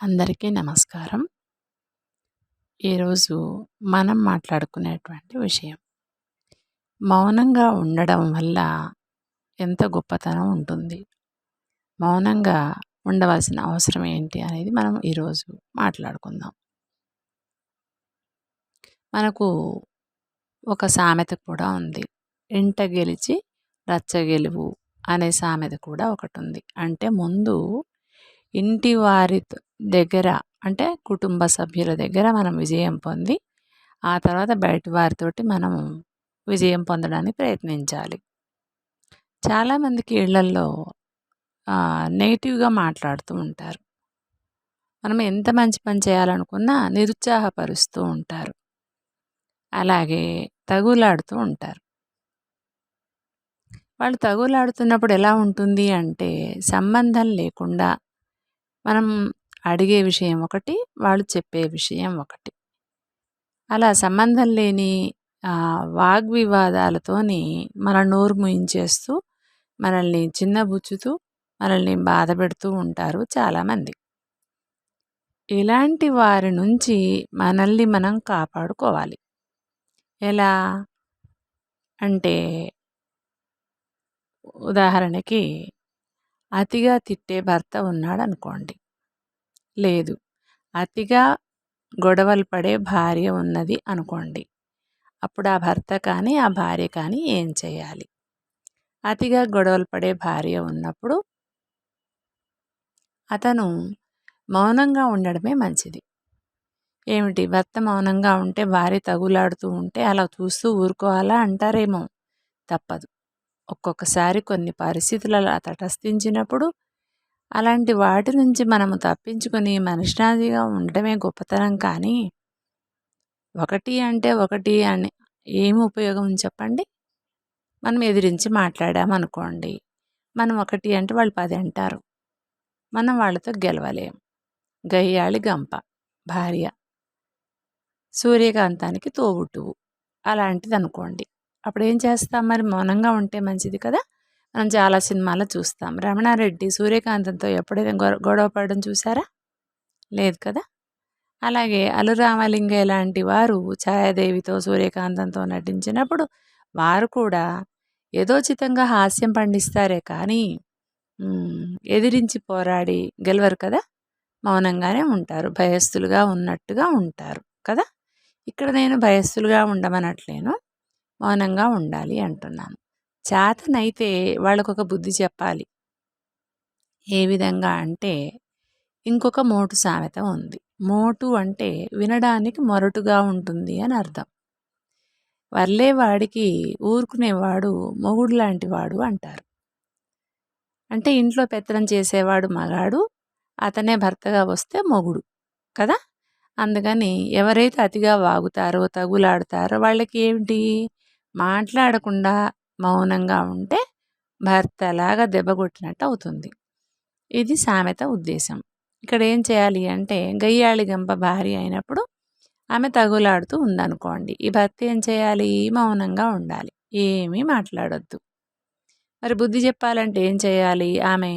అందరికీ నమస్కారం. ఈరోజు మనం మాట్లాడుకునేటువంటి విషయం. మౌనంగా ఉండడం వల్ల ఎంత గొప్పతనం ఉంటుంది? మౌనంగా ఉండవలసిన అవసరం ఏంటి అనేది మనం ఈరోజు మాట్లాడుకుందాం. మనకు ఒక సామెత కూడా ఉంది. ఇంట గెలిచి రచ్చ గెలువు అనే సామెత కూడా ఒకటి ఉంది. అంటే ముందు ఇంటి వారి దగ్గర అంటే కుటుంబ సభ్యుల దగ్గర మనం విజయం పొంది ఆ తర్వాత బయట వారితోటి మనం విజయం పొందడానికి ప్రయత్నించాలి. చాలామందికి ఇళ్ళల్లో నెగిటివ్గా మాట్లాడుతూ ఉంటారు. మనం ఎంత మంచి పని చేయాలనుకున్నా నిరుత్సాహపరుస్తూ ఉంటారు. అలాగే తగులాడుతూ ఉంటారు. వాళ్ళు తగులాడుతున్నప్పుడు ఎలా ఉంటుంది అంటే సంబంధం లేకుండా మనం అడిగే విషయం ఒకటి వాళ్ళు చెప్పే విషయం ఒకటి. అలా సంబంధం లేని వాగ్వివాదాలతోని మన నోరు ముయించేస్తూ మనల్ని చిన్నబుచ్చుతూ మనల్ని బాధ పెడుతూ ఉంటారు చాలామంది. ఇలాంటి వారి నుంచి మనల్ని మనం కాపాడుకోవాలి. ఎలా? అంటే ఉదాహరణకి అతిగా తిట్టే భర్త ఉన్నాడు అనుకోండి లేదు. అతిగా గొడవలు పడే భార్య ఉన్నది అనుకోండి. అప్పుడు ఆ భర్త కానీ ఆ భార్య కానీ ఏం చేయాలి? అతిగా గొడవలు పడే భార్య ఉన్నప్పుడు అతను మౌనంగా ఉండడమే మంచిది. ఏమిటి? భర్త మౌనంగా ఉంటే భార్య తగులాడుతూ ఉంటే అలా చూస్తూ ఊరుకోవాలా అంటారేమో? తప్పదు. ఒక్కొక్కసారి కొన్ని పరిస్థితులలో తటస్థించినప్పుడు అలాంటి వాటి నుంచి మనము తప్పించుకొని మనిషినాదిగా ఉండటమే గొప్పతనం కానీ ఒకటి అంటే ఒకటి అని ఏమి ఉపయోగం చెప్పండి? మనం ఎదిరించి మాట్లాడామనుకోండి మనం ఒకటి అంటే వాళ్ళు పది అంటారు. మనం వాళ్ళతో గెలవలేం. గయ్యాళి గంప భార్య. సూర్యకాంతానికి తోబుట్టువు. అలాంటిది అనుకోండి అప్పుడు ఏం చేస్తాం? మరి మౌనంగా ఉంటే మంచిది కదా? మనం చాలా సినిమాలో చూస్తాం. రమణారెడ్డి సూర్యకాంతంతో ఎప్పుడైనా గొడవ పడడం చూసారా? లేదు కదా? అలాగే అలురామలింగయ్య లాంటి వారు ఛాయాదేవితో సూర్యకాంతంతో నటించినప్పుడు వారు కూడా ఏదోచితంగా హాస్యం పండిస్తారే కానీ ఎదిరించి పోరాడి గెలవరు కదా? మౌనంగానే ఉంటారు భయస్థులుగా ఉన్నట్టుగా ఉంటారు కదా? ఇక్కడ నేను భయస్థులుగా ఉండమనట్లేను మౌనంగా ఉండాలి అంటున్నాను. చేతనైతే వాళ్ళకొక బుద్ధి చెప్పాలి. ఏ విధంగా అంటే ఇంకొక మోటు సామెత ఉంది. మోటు అంటే వినడానికి మొరటుగా ఉంటుంది అని అర్థం. వర్లేవాడికి ఊరుకునేవాడు మొగుడు లాంటి వాడు అంటారు. అంటే ఇంట్లో పెత్తనం చేసేవాడు మగాడు అతనే భర్తగా వస్తే మొగుడు కదా? అందుకని ఎవరైతే అతిగా వాగుతారో తగులాడతారో వాళ్ళకి ఏమిటి మాట్లాడకుండా మౌనంగా ఉంటే భర్తలాగా దెబ్బ కొట్టినట్టు అవుతుంది. ఇది సామెత ఉద్దేశం. ఇక్కడ ఏం చేయాలి అంటే గయ్యాళి గంప భార్య అయినప్పుడు ఆమె తగులాడుతూ ఉందనుకోండి. ఈ భర్త ఏం చేయాలి? మౌనంగా ఉండాలి. ఏమీ మాట్లాడొద్దు. మరి బుద్ధి చెప్పాలంటే ఏం చేయాలి? ఆమె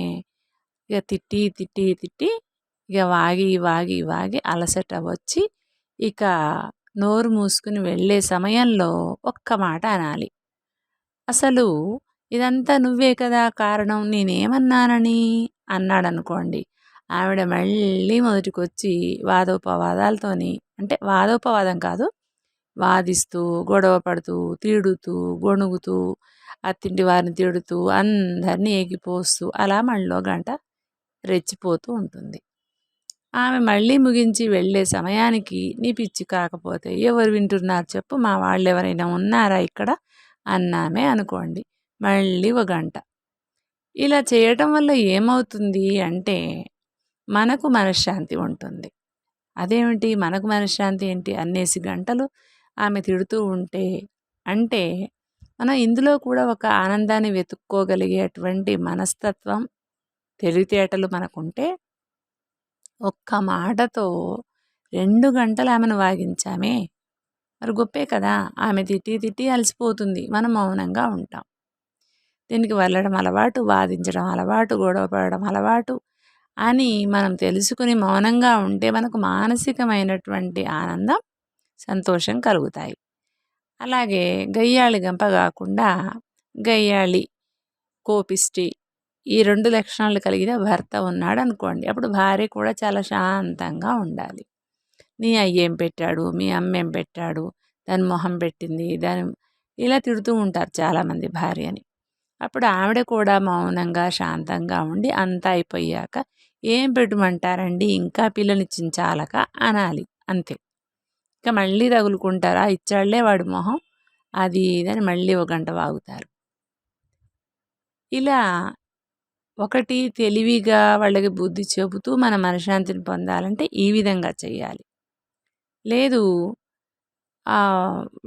ఇక తిట్టి తిట్టి తిట్టి ఇక వాగి వాగి వాగి అలసట వచ్చి ఇక నోరు మూసుకుని వెళ్ళే సమయంలో ఒక్క మాట అనాలి. అసలు ఇదంతా నువ్వే కదా కారణం నేనేమన్నానని అన్నాడనుకోండి. ఆవిడ మళ్ళీ మొదటికొచ్చి వాదోపవాదాలతోని అంటే వాదోపవాదం కాదు వాదిస్తూ గొడవ పడుతూ తిడుతూ గొణుగుతూ అత్తింటి వారిని తిడుతూ అందరినీ ఏగిపోస్తూ అలా మళ్ళీ గంట రెచ్చిపోతూ ఉంటుంది. ఆమె మళ్ళీ ముగించి వెళ్ళే సమయానికి నీ పిచ్చి కాకపోతే ఎవరు వింటున్నారు చెప్పు మా వాళ్ళు ఎవరైనా ఉన్నారా ఇక్కడ? అన్నామే అనుకోండి. మళ్ళీ ఒక గంట. ఇలా చేయటం వల్ల ఏమవుతుంది అంటే మనకు మనశ్శాంతి ఉంటుంది. అదేమిటి? మనకు మనశ్శాంతి ఏంటి? అన్నేసి గంటలు ఆమె తిడుతూ ఉంటే అంటే మనం ఇందులో కూడా ఒక ఆనందాన్ని వెతుక్కోగలిగేటువంటి మనస్తత్వం తెలివితేటలు మనకుంటే ఒక్క మాటతో రెండు గంటలు ఆమెను వాగించామే. మరి గొప్పే కదా. ఆమె తిట్టి తిట్టి అలసిపోతుంది. మనం మౌనంగా ఉంటాం. దీనికి వెళ్ళడం అలవాటు వాదించడం అలవాటు గొడవ పడడం అలవాటు అని మనం తెలుసుకుని మౌనంగా ఉంటే మనకు మానసికమైనటువంటి ఆనందం సంతోషం కలుగుతాయి. అలాగే గయ్యాళి గంప కాకుండా గయ్యాళి కోపిష్టి ఈ రెండు లక్షణాలు కలిగిన భర్త ఉన్నాడు అనుకోండి అప్పుడు భార్య కూడా చాలా శాంతంగా ఉండాలి. నీ అయ్యేం పెట్టాడు? మీ అమ్మ ఏం పెట్టాడు? దాని మొహం పెట్టింది దాని ఇలా తిడుతూ ఉంటారు చాలామంది భార్యని. అప్పుడు ఆవిడ కూడా మౌనంగా శాంతంగా ఉండి అంతా అయిపోయాక ఏం పెట్టమంటారండి? ఇంకా పిల్లని చాలక అనాలి అంతే. ఇంకా మళ్ళీ తగులుకుంటారా? ఇచ్చాళ్ళే వాడి మొహం అది ఇదని మళ్ళీ ఒక గంట వాగుతారు. ఇలా ఒకటి తెలివిగా వాళ్ళకి బుద్ధి చెబుతూ మన మనశ్శాంతిని పొందాలంటే ఈ విధంగా చేయాలి. లేదు.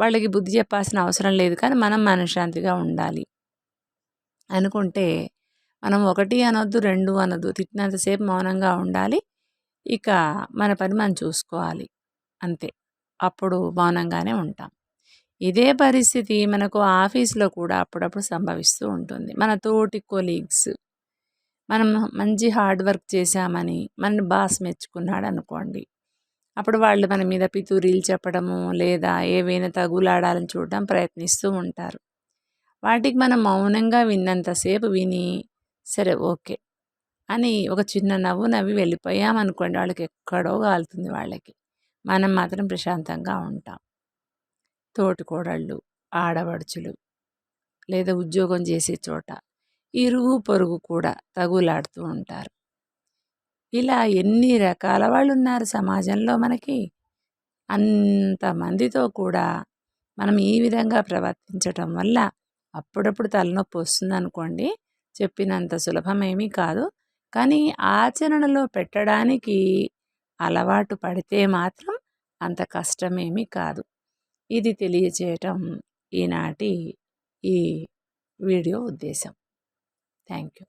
వాళ్ళకి బుద్ధి చెప్పాల్సిన అవసరం లేదు కానీ మనం మనశ్శాంతిగా ఉండాలి. అనుకుంటే మనం ఒకటి అనొద్దు రెండు అనొద్దు తిట్టినంతసేపు మౌనంగా ఉండాలి. ఇక మన పని మనం చూసుకోవాలి. అంతే. అప్పుడు మౌనంగానే ఉంటాం. ఇదే పరిస్థితి మనకు ఆఫీస్లో కూడా అప్పుడప్పుడు సంభవిస్తూ ఉంటుంది. మన తోటి కొలీగ్స్ మనం మంచి హార్డ్ వర్క్ చేశామని మన బాస్ మెచ్చుకున్నాడు అనుకోండి అప్పుడు వాళ్ళు మన మీద పితూరీలు చెప్పడము లేదా ఏవైనా తగులాడాలని చూడడం ప్రయత్నిస్తూ ఉంటారు. వాటికి మనం మౌనంగా విన్నంతసేపు విని సరే ఓకే అని ఒక చిన్న నవ్వు నవ్వి వెళ్ళిపోయామనుకోండి వాళ్ళకి ఎక్కడో కాలుతుంది వాళ్ళకి. మనం మాత్రం ప్రశాంతంగా ఉంటాం. తోటికోడళ్ళు ఆడవడుచులు లేదా ఉద్యోగం చేసే చోట ఇరుగు పొరుగు కూడా తగులాడుతూ ఉంటారు. ఇలా ఎన్ని రకాల వాళ్ళు ఉన్నారు సమాజంలో మనకి? అంతమందితో కూడా మనం ఈ విధంగా ప్రవర్తించటం వల్ల అప్పుడప్పుడు తలనొప్పి వస్తుంది అనుకోండి చెప్పినంత సులభమేమీ కాదు. కానీ ఆచరణలో పెట్టడానికి అలవాటు పడితే మాత్రం అంత కష్టమేమీ కాదు. ఇది తెలియచేయటం ఈనాటి ఈ వీడియో ఉద్దేశం. Thank you